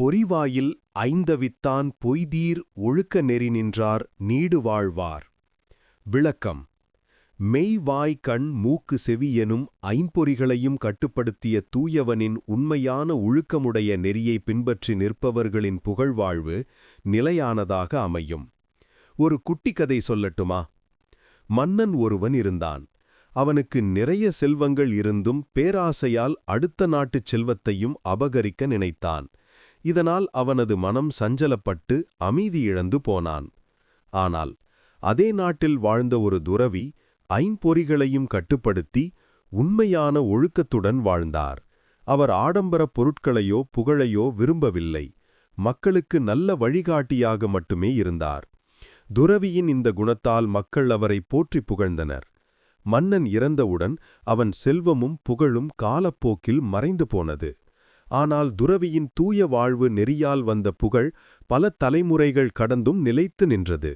பொறிவாயில் ஐந்தவித்தான் பொய்தீர் ஒழுக்க நெறி நின்றார் நீடு வாழ்வார். விளக்கம். மெய் வாய் கண் மூக்கு செவி எனும் ஐம்பொறிகளையும் கட்டுப்படுத்திய தூயவனின் உண்மையான ஒழுக்கமுடைய நெறியை பின்பற்றி நிற்பவர்களின் புகழ்வாழ்வு நிலையானதாக அமையும். ஒரு குட்டி கதை சொல்லட்டுமா? மன்னன் ஒருவன் இருந்தான். அவனுக்கு நிறைய செல்வங்கள் இருந்தும் பேராசையால் அடுத்த நாட்டுச் செல்வத்தையும் அபகரிக்க நினைத்தான். இதனால் அவனது மனம் சஞ்சலப்பட்டு அமைதி இழந்து போனான். ஆனால் அதே நாட்டில் வாழ்ந்த ஒரு துறவி ஐம்பொறிகளையும் கட்டுப்படுத்தி உண்மையான ஒழுக்கத்துடன் வாழ்ந்தார். அவர் ஆடம்பரப் பொருட்களையோ புகழையோ விரும்பவில்லை. மக்களுக்கு நல்ல வழிகாட்டியாக மட்டுமே இருந்தார். துறவியின் இந்த குணத்தால் மக்கள் அவரை போற்றி புகழ்ந்தனர். மன்னன் இறந்தவுடன் அவன் செல்வமும் புகழும் காலப்போக்கில் மறைந்து போனது. ஆனால் துறவியின் தூய வாழ்வு நெறியால் வந்த புகழ் பல தலைமுறைகள் கடந்தும் நிலைத்து நின்றது.